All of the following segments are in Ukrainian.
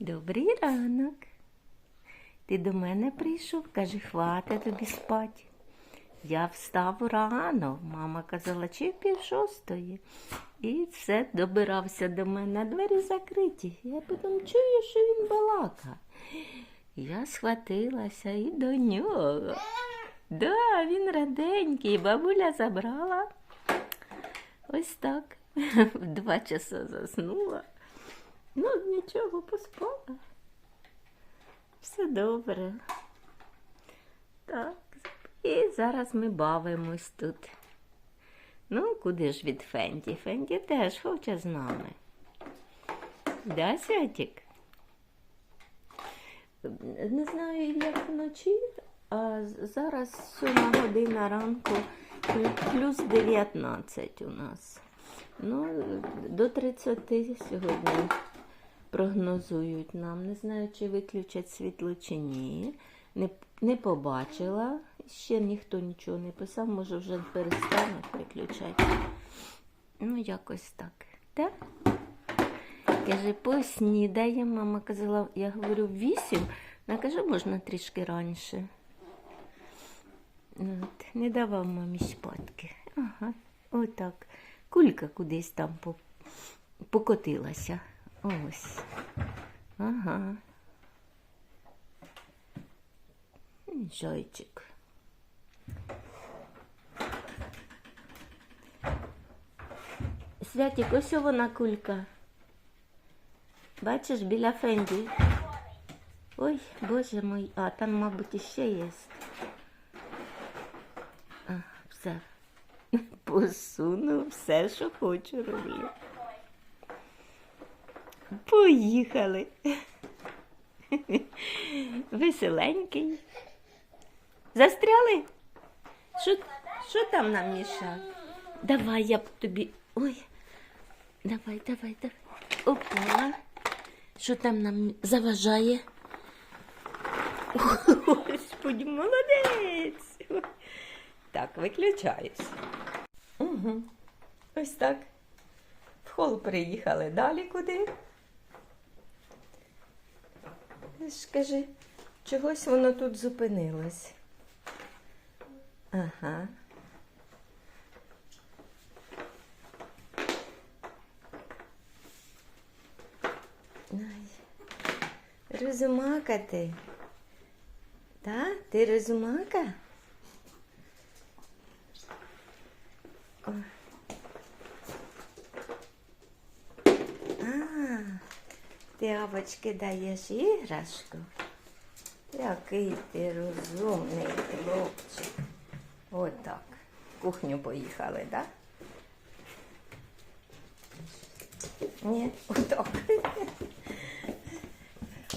Добрий ранок. Ти до мене прийшов, каже, хватить тобі спать. Я встав рано, мама казала, чи пів шостої. І все добирався до мене, двері закриті. Я потім чую, що він балака. Я схватилася і до нього. Да, він раденький, бабуля забрала. Ось так. В два часа заснула. Ну, нічого, поспала. Все добре. Так. І зараз ми бавимось тут. Ну, куди ж від Фенді? Фенді теж хоче з нами. Да, Святік? Не знаю, як вночі, а зараз 7 година ранку, плюс 19 у нас. Ну, до 30 сьогодні прогнозують нам. Не знаю, чи виключать світло чи ні. Не, не побачила. Ще ніхто нічого не писав, може вже перестануть виключати. Ну, якось так. Так? Каже, поснідаємо. Мама казала, я говорю, вісім. Вона каже, можна трішки раніше. От, не давав мамі спадки. Ага, отак. Кулька кудись там покотилася. Ось. Ага. М, Зайчик. Святик, ось вона кулька. Бачиш, біля Фенді. Ой, боже мой, а там, мабуть, іще є. А, все. Посуну все, що хочу роблю. Поїхали. Веселенький. Застряли? Що, що там нам мішає? Давай я б тобі. Ой. Давай, давай, давай. Опа. Що там нам заважає? Господи, молодець. Так, виключаюсь. Угу. Ось так. В хол приїхали далі куди. Скажи, чогось воно тут зупинилось. Ага. Розумака ти. Та? Ти розумака? О. А, ти авочки даєш іграшку? Який ти розумний хлопчик. Отак. В кухню поїхали, так? Да? Ні, отак.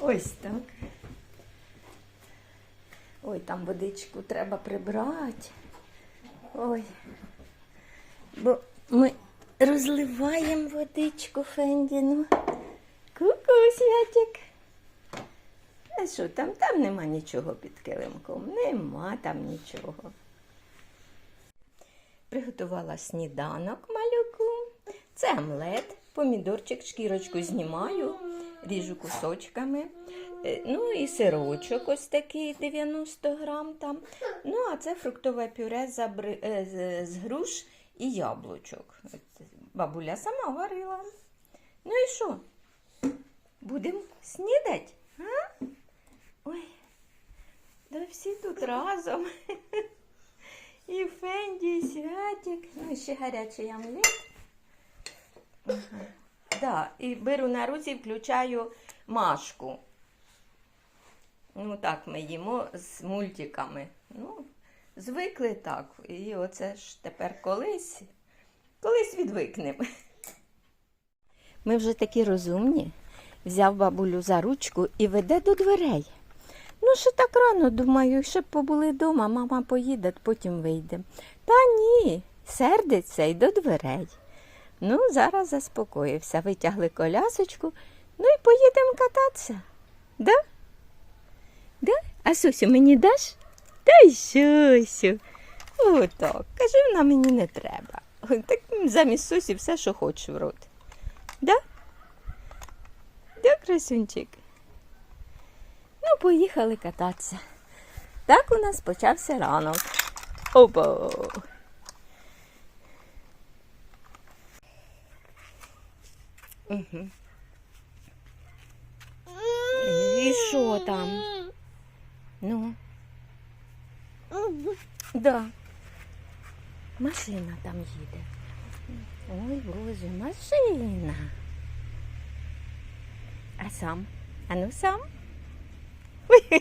Ось так. Ой, там водичку треба прибрати. Ой. Бо ми розливаємо водичку Фендіну. Святик. А що там? Там нема нічого під килимком. Нема там нічого. Приготувала сніданок малюку. Це омлет, помідорчик, шкірочку знімаю, ріжу кусочками. Е, Ну і сирочок ось такий 90 грам там. Ну, а це фруктове пюре з, абри- е, з груш і яблучок. Бабуля сама варила. Ну і що? Будемо снідати? А? Ой, да всі тут разом. І Фенді, і Святик. Ну, і ще гарячий омлет. Ага. Да, і беру на руці, включаю Машку. Ну, так ми їмо з мультиками. Ну, звикли так. І оце ж тепер колись, колись відвикнемо. Ми вже такі розумні. Взяв бабулю за ручку і веде до дверей. Ну, ще так рано, думаю, ще б побули вдома, мама поїде, потім вийде. Та ні, сердиться й до дверей. Ну, зараз заспокоївся, витягли колясочку, ну і поїдемо кататися. Да? Да? А Сусю мені даш? Дай Сусю. Отак. Кажи, вона мені не треба. Так замість Сусі все, що хочеш в рот. Да? Да, красунчик? поїхали кататися. Так у нас почався ранок. Опа. Угу. І що там? Ну, да. Машина там їде. Ой, боже, машина. А сам? А ну сам?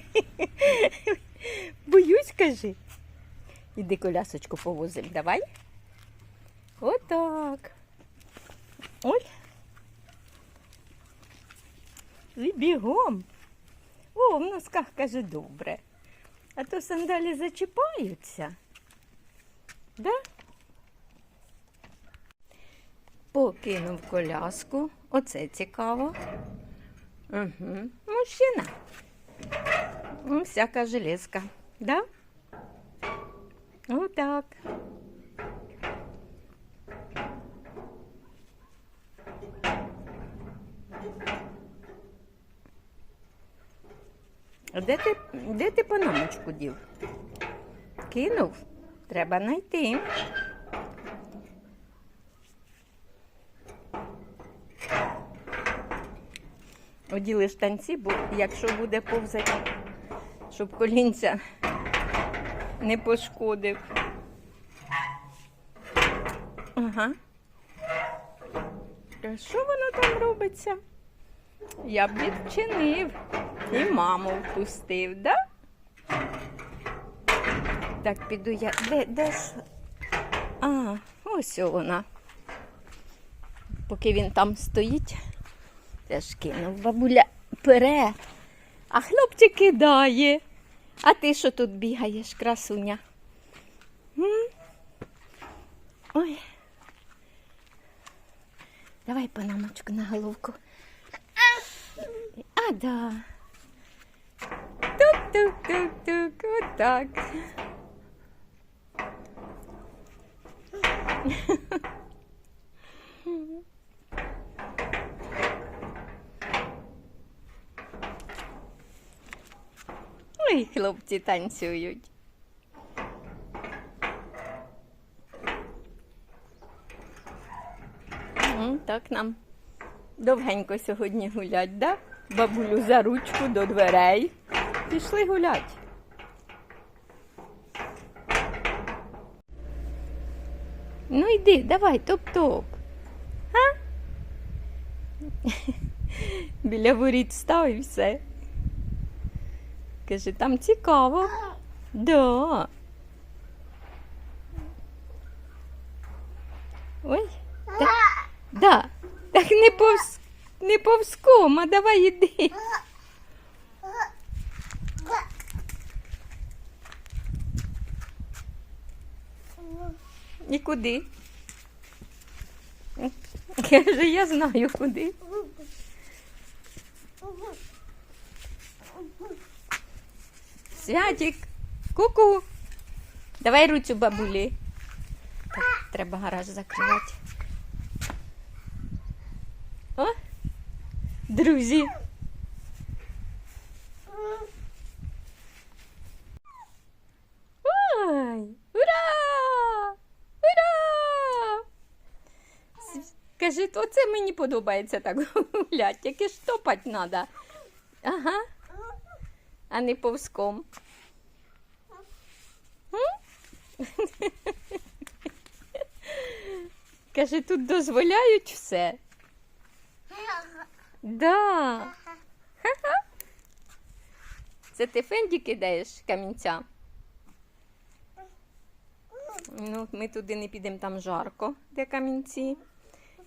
Боюсь, кажи. Іди колясочку повозим, давай. Отак. Ой. І бігом. О, в носках каже добре. А то сандалі зачіпаються. Да? Покинув коляску. Оце цікаво. Угу. Мужчина. Ну, всяка железка. Да? Отак. А Де ти, де ти панамочку дів? Кинув? Треба знайти. Оділи штанці, бо якщо буде повзати, щоб колінця не пошкодив. Ага. Що воно там робиться? Я б відчинив і маму впустив, да? Так, піду я. Де, де ж? А, ось вона. Поки він там стоїть, теж кинув. Бабуля пере, а хлопчик кидає. А ти що тут бігаєш, красуня? Ой. Давай панамочку на головку. А, да. Тук-тук-тук-тук, отак. Ой, хлопці танцюють. Так нам довгенько сьогодні гулять, да? Бабулю за ручку до дверей. Пішли гулять. Ну йди, давай, топ-топ. Біля воріт став і все. Каже, там цікаво. Да. Ой. Так, да. Так не повз, не повзком, а давай іди. І куди? Каже, я знаю куди. Святик, ку-ку. Давай руцю бабулі. Так, треба гараж закривати. О, друзі. Ой, ура! Ура! Кажи, оце мені подобається так гулять, тільки ж топать треба. Ага, а не повзком. Каже, тут дозволяють все. Да. Це ти фенді кидаєш камінця? Ну, ми туди не підемо, там жарко, де камінці.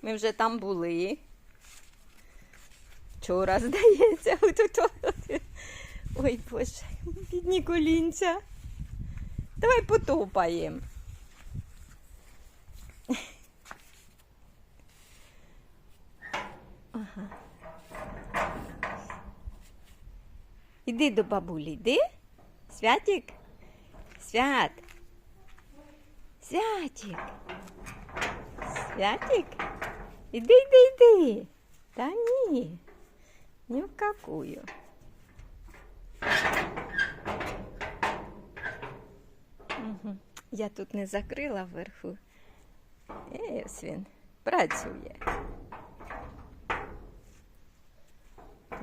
Ми вже там були. Вчора, здається, отут. от. Ой, Боже, бідні колінця. Давай потопаємо. Ага. Іди до бабулі, йди. Святик? Свят. Святик. Святик? Іди, йди, йди. Та ні. Ні в какую. Я тут не закрила вверху. І ось він працює.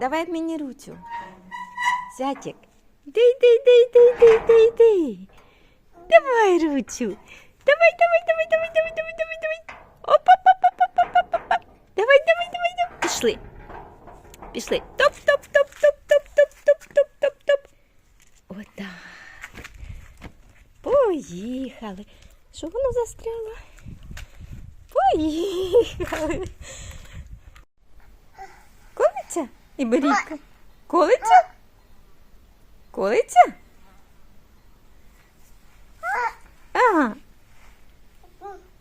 Давай мені руцю. Зятік. Йди, йди, йди, йди, йди, йди, йди. Давай руцю. Давай, давай, давай, давай, давай, давай, давай, давай. Оп, оп, оп, оп, оп, оп, оп, оп. Давай, давай, давай, давай. Пішли. Пішли. Поїхали. Що воно застряло? Поїхали. Колиться? І беріка. Колиться? Колиться? Ага.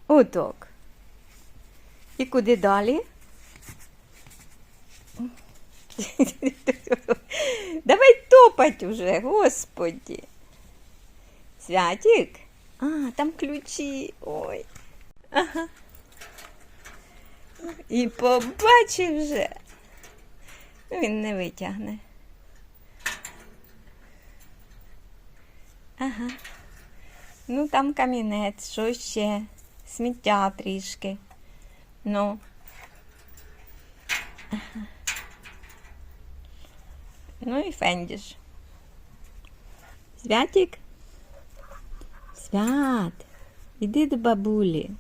Отак. І куди далі? Давай топать уже, господі. Святик? А, там ключі. Ой. Ага. І побачив вже. Ну, Він не витягне. Ага. Ну, там камінець, що ще? Сміття трішки. Ну. Ага. Ну і фендіш. Святик? Свят, іди до бабулі.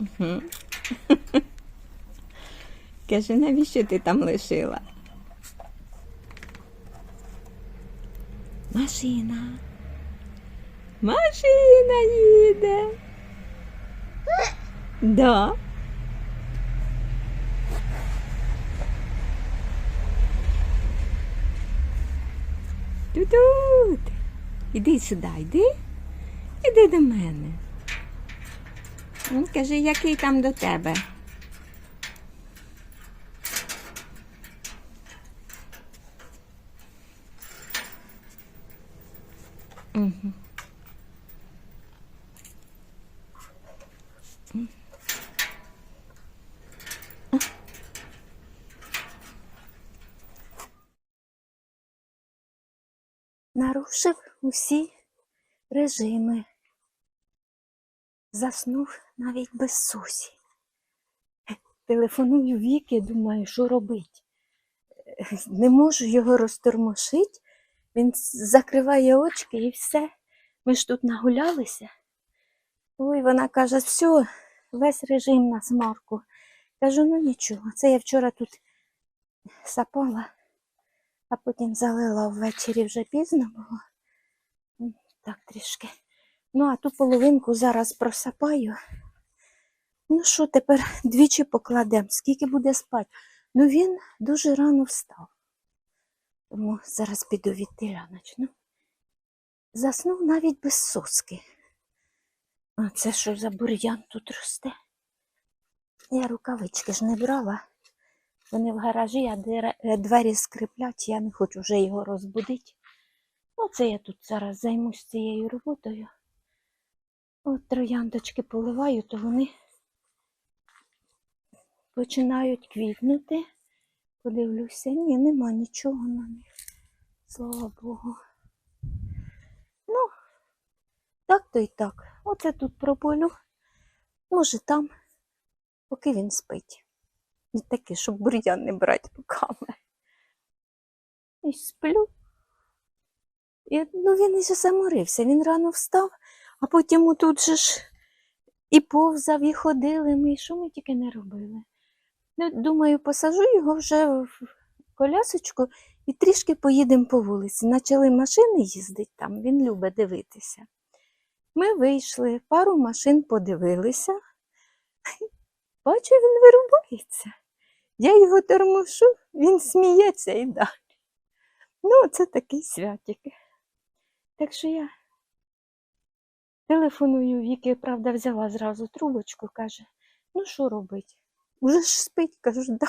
Угу. Каже, навіщо ти там лишила? Машина. Машина їде. Да. Тут. Іди сюди, йди. Іди до мене. Він каже, який там до тебе. Угу. Нарушив усі режими. Заснув навіть без сусі. Телефоную Віки, думаю, що робить. Не можу його розтормошити. Він закриває очки і все. Ми ж тут нагулялися. Ой, вона каже, все, весь режим на смарку. Кажу, ну нічого, це я вчора тут сапала, а потім залила ввечері вже пізно було. Так трішки. Ну, а ту половинку зараз просапаю. Ну що, тепер двічі покладемо, скільки буде спати. Ну він дуже рано встав. Тому зараз піду від начну. Заснув навіть без соски. А це що за бур'ян тут росте? Я рукавички ж не брала. Вони в гаражі, а е, двері скриплять, я не хочу вже його розбудити. Оце я тут зараз займусь цією роботою. От трояндочки поливаю, то вони починають квітнути. Подивлюся, ні, нема нічого на них. Слава Богу. Ну, так то й так. Оце тут прополю. Може там, поки він спить. І таке, щоб бур'ян не брати руками. І сплю. І, ну, він і заморився. Він рано встав, а потім тут же ж і повзав, і ходили ми, і що ми тільки не робили. Ну, думаю, посажу його вже в колясочку і трішки поїдемо по вулиці. Почали машини їздити там, він любить дивитися. Ми вийшли, пару машин подивилися. Бачу, він вирубається. Я його тормошу, він сміється і далі. Ну, це такий святик. Так що я телефоную Віки, правда, взяла зразу трубочку, каже, ну що робить? Уже ж спить, кажу, да.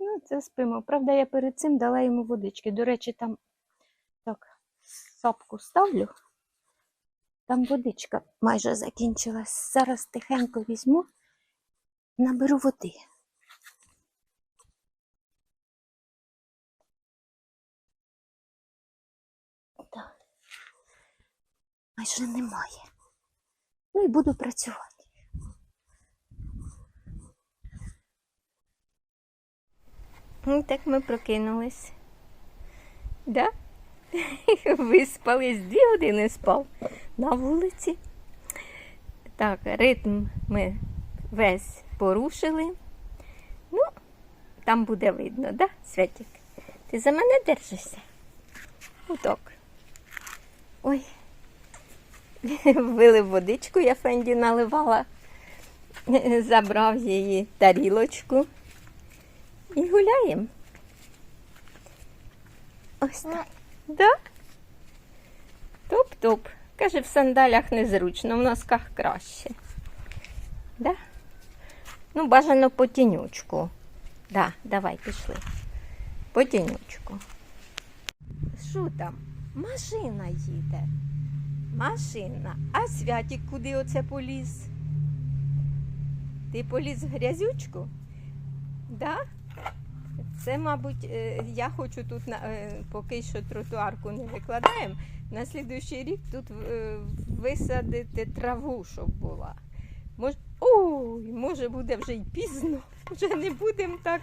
Ну, це спимо. Правда, я перед цим дала йому водички. До речі, там так, сапку ставлю. Там водичка майже закінчилась. Зараз тихенько візьму, наберу води. Майже немає. Ну і буду працювати. Ну, так ми прокинулись. Да? Виспались, дві години спав на вулиці. Так, ритм ми весь порушили. Ну, там буде видно, да, Святік? Ти за мене держишся? Отак. Ой. Вилив водичку, я Фенді наливала, забрав її тарілочку і гуляємо. Ось так. Да? Топ-топ. Каже, в сандалях незручно, в носках краще. Да? Ну, бажано по тінючку. Да, давай, пішли. По тінючку. Що там? Машина їде. Машина. А святік куди оце поліз? Ти поліз в грязючку? Да? Це, мабуть, е, я хочу тут е, поки що тротуарку не викладаємо. На слідуючий рік тут е, висадити траву, щоб була. Мож... Ой, може буде вже й пізно, вже не будемо так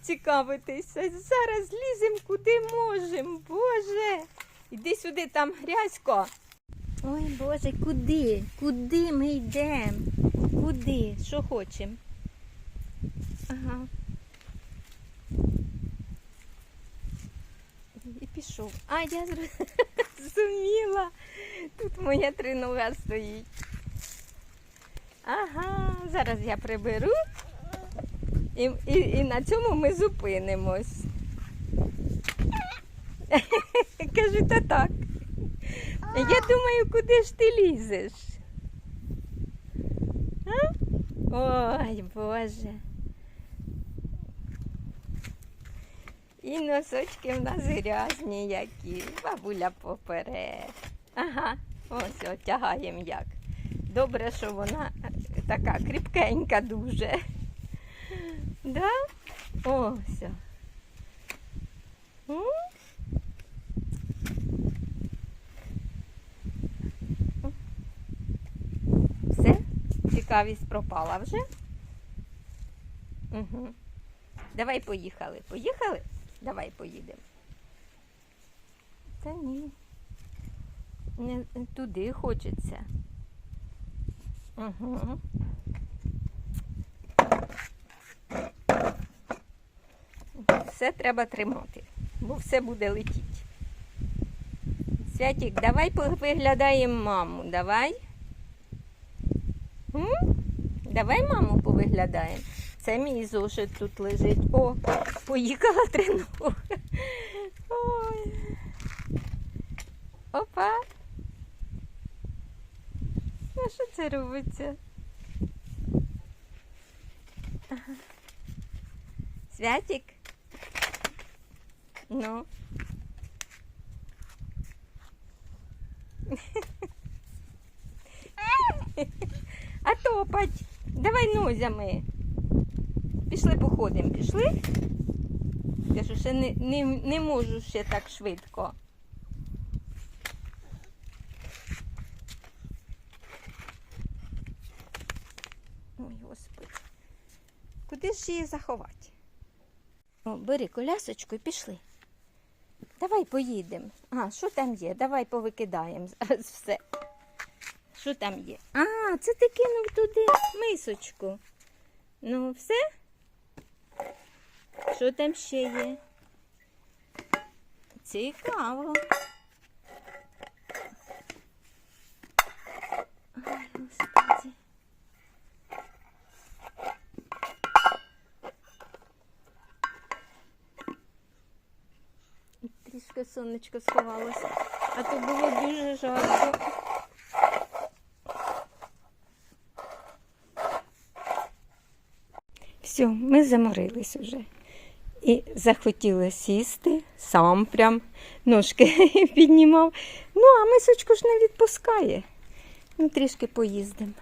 цікавитися. Зараз ліземо куди можемо. Боже. Іди сюди, там грязько. Ой, Боже, куди? Куди ми йдемо? Куди? Що хочемо? Ага. І пішов. А, я зрозуміла. Тут моя тринога стоїть. Ага, зараз я приберу. І, і, і на цьому ми зупинимось. Кажу, та так. Я думаю, куди ж ти лізеш? А? Ой, Боже. І носочки в нас грязні які. Бабуля поперед. Ага, ось от, тягаємо як. Добре, що вона така кріпкенька дуже. Да? Ось. М? Все? Цікавість пропала вже? Угу. Давай поїхали. Поїхали? Давай поїдемо. Та ні. Не туди хочеться. Угу. Все треба тримати, бо все буде летіти. Святік, давай виглядаємо маму. Давай. Давай маму повиглядаємо. Це мій зошит тут лежить. О, поїхала тренога. Ой. Опа. А що це робиться? Ага. Святик? Ну. А топать. Нозями. Пішли походимо, пішли? Кажу, ще не, не, не можу ще так швидко. Ой, господи. Куди ж її заховати? О, бери колясочку і пішли. Давай поїдемо. А, що там є? Давай повикидаємо зараз все. Що там є? А, це ти кинув туди мисочку. Ну, все? Що там ще є? Цікаво. Ой. Трішки сонечко сховалося, а то було дуже жарко. Все, ми заморились уже. І захотіла сісти, сам прям ножки піднімав. Ну, а мисочку ж не відпускає. Ну, трішки поїздимо.